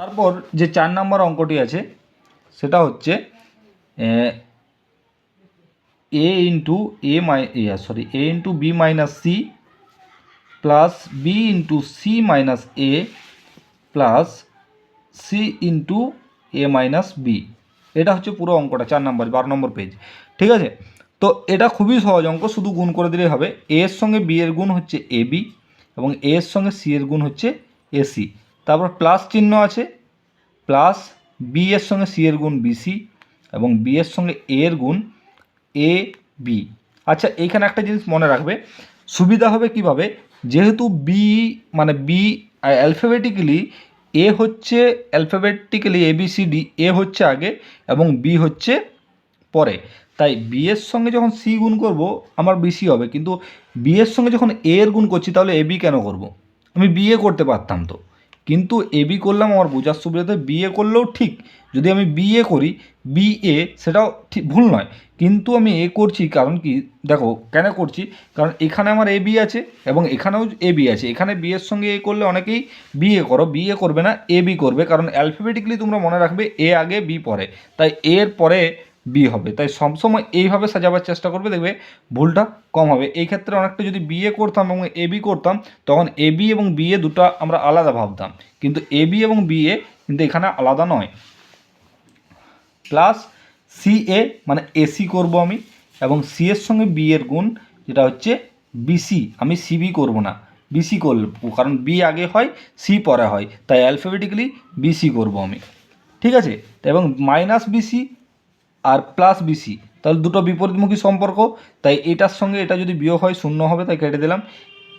তারপর যে চার নম্বর অঙ্কটি আছে, সেটা হচ্ছে, A into A my sorry A into B minus C plus B into C minus A plus C into A minus B. এটা হচ্ছে পুরো অঙ্কটা, চার নম্বর, বারো নম্বর পেজ ঠিক আছে? তো এটা খুবই সহজ অঙ্ক, শুধু গুণ করে দিলেই হবে। এর সঙ্গে বি এর গুণ হচ্ছে এ বি এবং এর সঙ্গে সি এর গুণ হচ্ছে এসি তারপর প্লাস চিহ্ন আছে। প্লাস বি এর সঙ্গে সি এর গুণ বিসি এবং বি এর সঙ্গে এ এর গুণ এ বি আচ্ছা এইখানে একটা জিনিস মনে রাখবে। সুবিধা হবে কীভাবে? যেহেতু বি মানে বি অ্যালফাবেটিক্যালি এ হচ্ছে alphabetically A B C D A হচ্ছে আগে এবং বি হচ্ছে পরে। তাই বি এর সঙ্গে যখন সি গুণ করব, আমার বিসি হবে। কিন্তু বি এর সঙ্গে যখন এ এর গুণ করছি, তাহলে এ বি কেন করব? আমি বিএ করতে পারতাম তো। কিন্তু এ বি করলাম আমার বোঝার সুবিধাতে বিএ করলেও ঠিক। যদি আমি বিএ করি বিএ সেটাও ঠিক, ভুল নয়। কিন্তু আমি এ করছি কারণ কি, দেখো, কেন করছি? কারণ এখানে আমার এ বি আছে এবং এখানেও এ বি আছে। এখানে বি এর সঙ্গে এ করলে অনেকেই বিএ করো বিএ করবে না এ বি করবে। কারণ অ্যালফাবেটিক্যালি তোমরা মনে রাখবে এ আগে বি পরে। তাই এর পরে বি হবে। তাই সবসময় এইভাবে সাজাবার চেষ্টা করবে, দেখবে ভুলটা কম হবে। এই ক্ষেত্রে অনেকটা যদি বিএ করতাম এবং এ বি করতাম, তখন এ বি এবং বিএ দুটো আমরা আলাদা ভাবতাম। কিন্তু এ বি এবং বিএ কিন্তু এখানে আলাদা নয়। প্লাস সি এ মানে এসি করব আমি এবং সি এর সঙ্গে বি এর গুণ যেটা হচ্ছে বিসি আমি সিবি করব না। বিসি করব, কারণ বি আগে হয় সি পরে হয়। তাই অ্যালফাবেটিক্যালি বিসি করব আমি। ঠিক আছে? এবং মাইনাস বিসি আর প্লাস বিসি তাহলে দুটো বিপরীতমুখী সম্পর্ক, তাই এটার সঙ্গে এটা যদি বিয়োগ হয় শূন্য হবে, তাই কেটে দিলাম।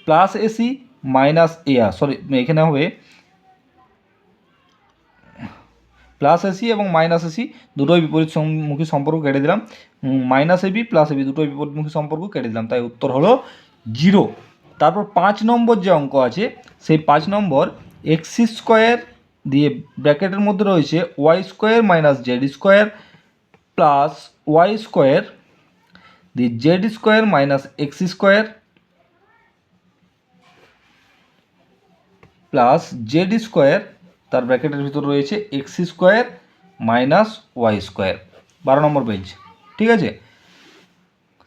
Plus AC minus AR sorry এখানে হবে প্লাস এসি এবং মাইনাস এসি দুটোই বিপরীত মুখী সম্পর্ক কেটে দিলাম। মাইনাস এবি প্লাস এবি দুটোই বিপরীতমুখী সম্পর্ক কেটে দিলাম। তাই উত্তর হলো জিরো তারপর পাঁচ নম্বর যে অঙ্ক আছে, সেই পাঁচ নম্বর এক্স স্কোয়ার দিয়ে ব্র্যাকেটের মধ্যে রয়েছে Y square minus Z square plus Y square দিয়ে Z square minus X square plus Z square তার ব্র্যাকেটের ভিতর রয়েছে X square minus Y square বারো নম্বর পেজ ঠিক আছে?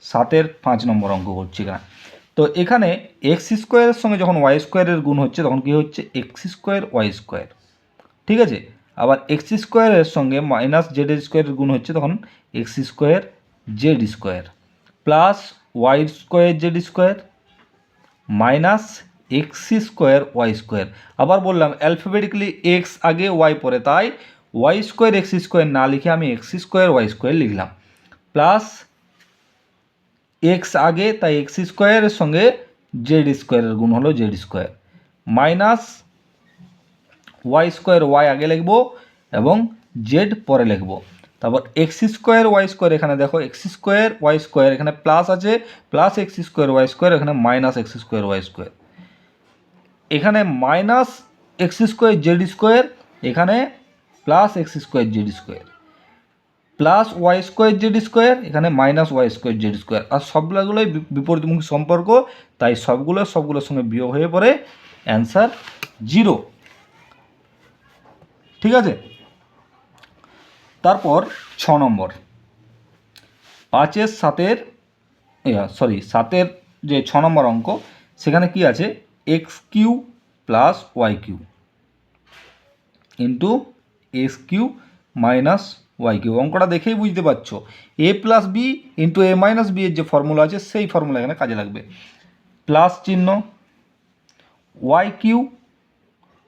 সাতের পাঁচ নম্বর অঙ্ক করছি এখানে। তো এখানে এক্স স্কোয়ারের সঙ্গে যখন ওয়াই স্কোয়ারের গুণ হচ্ছে, তখন কী হচ্ছে? এক্স স্কোয়ার ওয়াই স্কোয়ার ঠিক আছে? আবার এক্স স্কোয়ারের সঙ্গে মাইনাস জেড স্কোয়ারের গুণ হচ্ছে তখন X square Z square plus Y square Z square minus X square Y square আবার বললাম অ্যালফাবেটিক্যালি এক্স আগে ওয়াই পরে তাই ওয়াই স্কোয়ার এক্স স্কোয়ার না লিখে আমি এক্স স্কোয়ার ওয়াই স্কোয়ার লিখলাম। প্লাস এক্স আগে, তাই এক্স স্কোয়ারের সঙ্গে জেড স্কোয়ারের গুণ হলো Z square minus Y square Y আগে লিখব এবং জেড পরে লিখব। তারপর এক্স স্কোয়ার ওয়াই স্কোয়ার এখানে দেখো এক্স স্কোয়ার ওয়াই স্কোয়ার এখানে প্লাস আছে plus X square Y square এখানে minus X square Y square এখানে minus X square Z square এখানে plus X square Z square plus Y square Z square এখানে minus Y square Z square আর সবগুলোগুলোই বিপরীতমুখী সম্পর্ক, তাই সবগুলো সবগুলোর সঙ্গে বিয়োগ হয়ে পড়ে অ্যান্সার জিরো ঠিক আছে? তারপর ছ নম্বর। পাঁচের সাতের সরি সাতের যে ছ নম্বর অঙ্ক, সেখানে কি আছে? X Q plus Y Q into X Q minus Y Q অঙ্কটা দেখেই বুঝতে পারছ। A plus B into A minus B এর যে ফর্মুলা আছে, সেই ফর্মুলা এখানে কাজে লাগবে। প্লাস চিহ্ন Y Q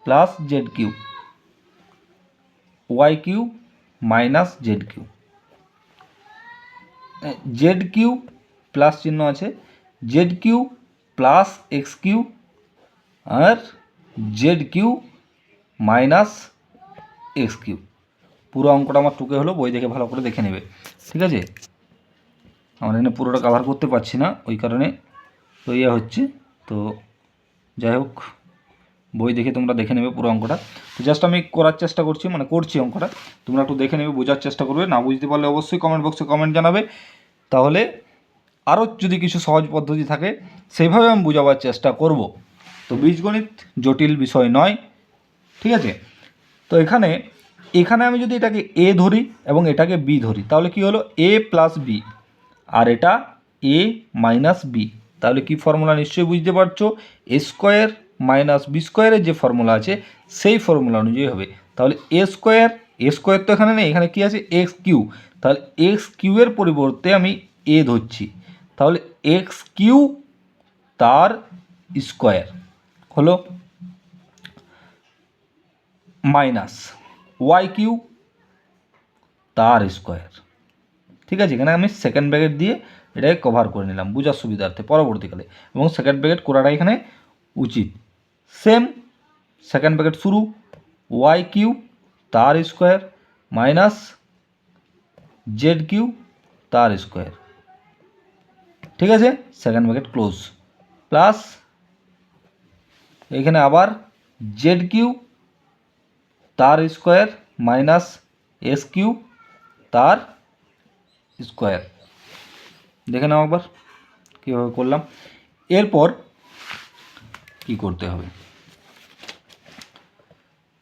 plus Z Q Y Q minus Z Q Z Q plus চিহ্ন আছে। Z Q plus X Q আর Z Q minus X Q পুরো অঙ্কটা আমার টুকে হলো, বই দেখে ভালো করে দেখে নেবে। ঠিক আছে? আমার এখানে পুরোটা কাভার করতে পারছি না, ওই কারণে তো ইয়ে হচ্ছে। তো যাই হোক। বই দেখে তোমরা দেখে নেবে পুরো অঙ্কটা। তো জাস্ট আমি করার চেষ্টা করছি মানে করছি অঙ্কটা। তোমরা একটু দেখে নেবে, বোঝার চেষ্টা করবে। না বুঝতে পারলে অবশ্যই কমেন্ট বক্সে কমেন্ট জানাবে। তাহলে আরও যদি কিছু সহজ পদ্ধতি থাকে, সেইভাবে আমি বোঝাবার চেষ্টা করব। তো বীজগণিত জটিল বিষয় নয়, ঠিক আছে? তো এখানে এখানে আমি যদি এটাকে এ ধরি এবং এটাকে বি ধরি, তাহলে কি হলো? এ প্লাস বি আর এটা এ মাইনাস বি তাহলে কি ফর্মুলা নিশ্চয়ই বুঝতে পারছ? স্কোয়ার মাইনাস বি স্কোয়ারের যে ফর্মুলা আছে, সেই ফর্মুলা অনুযায়ী হবে। তাহলে এ স্কোয়ার এ স্কোয়ার তো এখানে নেই, এখানে কি আছে? X Q. তাহলে এক্স কিউ এর পরিবর্তে আমি এ ধরছি। তাহলে এক্স কিউ তার স্কোয়ার হলো মাইনাস ওয়াই কিউ তার স্কোয়ার। ঠিক আছে, এখানে আমি সেকেন্ড ব্র্যাকেট দিয়ে এটাকে কভার করে নিলাম, বোঝার সুবিধার্থে, পরবর্তীকালে। এবং সেকেন্ড ব্র্যাকেট করাটা এখানে উচিত। সেম সেকেন্ড ব্র্যাকেট শুরু ওয়াই কিউ তার স্কোয়ার মাইনাস জেড কিউ তার স্কোয়ার ঠিক আছে সেকেন্ড ব্র্যাকেট ক্লোজ প্লাস এখানে আবার জেড কিউ তার স্কোয়ার মাইনাস এস কিউ তার স্কোয়ার দেখে নাও একবার কীভাবে করলাম। এরপর কি করতে হবে?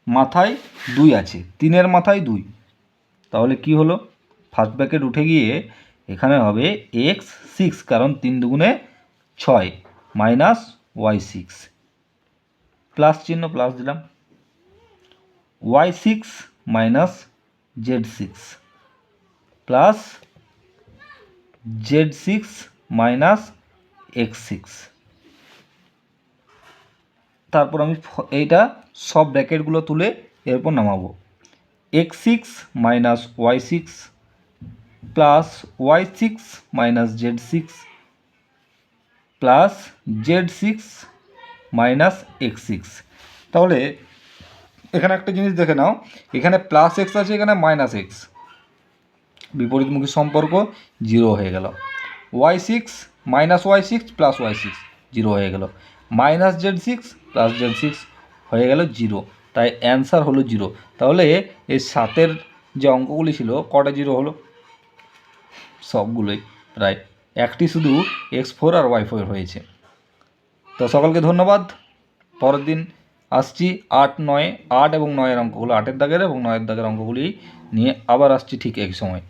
মাথায় দুই আছে, তিনের মাথায় দুই। তাহলে কি হলো? ফার্স্ট ব্র্যাকেট উঠে গিয়ে এখানে হবে এক্স সিক্স কারণ তিন দুগুণে ছয় মাইনাস ওয়াই সিক্স প্লাস চিহ্ন প্লাস দিলাম। Y six minus Z six plus Z six minus X six তারপর আমি এইটা সব ব্র্যাকেটগুলো তুলে এরপর নামাবো। X six minus Y six plus Y six minus Z six plus Z six minus X six তাহলে এখানে একটা জিনিস দেখে নাও, এখানে প্লাস এক্স আছে, এখানে মাইনাস এক্স বিপরীতমুখী সম্পর্ক জিরো হয়ে গেল। Y six minus Y six plus Y six zero হয়ে গেল। Minus Z six plus Z six হয়ে গেল জিরো তাই অ্যান্সার হলো জিরো তাহলে এই সাতের যে অঙ্কগুলি ছিল, কটা জিরো হলো? সবগুলোই। প্রায় একটি শুধু এক্স ফোর আর ওয়াই ফোর হয়েছে। তো সকলকে ধন্যবাদ। পরের দিন আসছি আট, নয়, আট এবং নয়ের অঙ্কগুলো, আটের দাগের এবং নয়ের দাগের অঙ্কগুলি নিয়ে আবার আসছি ঠিক একই সময়।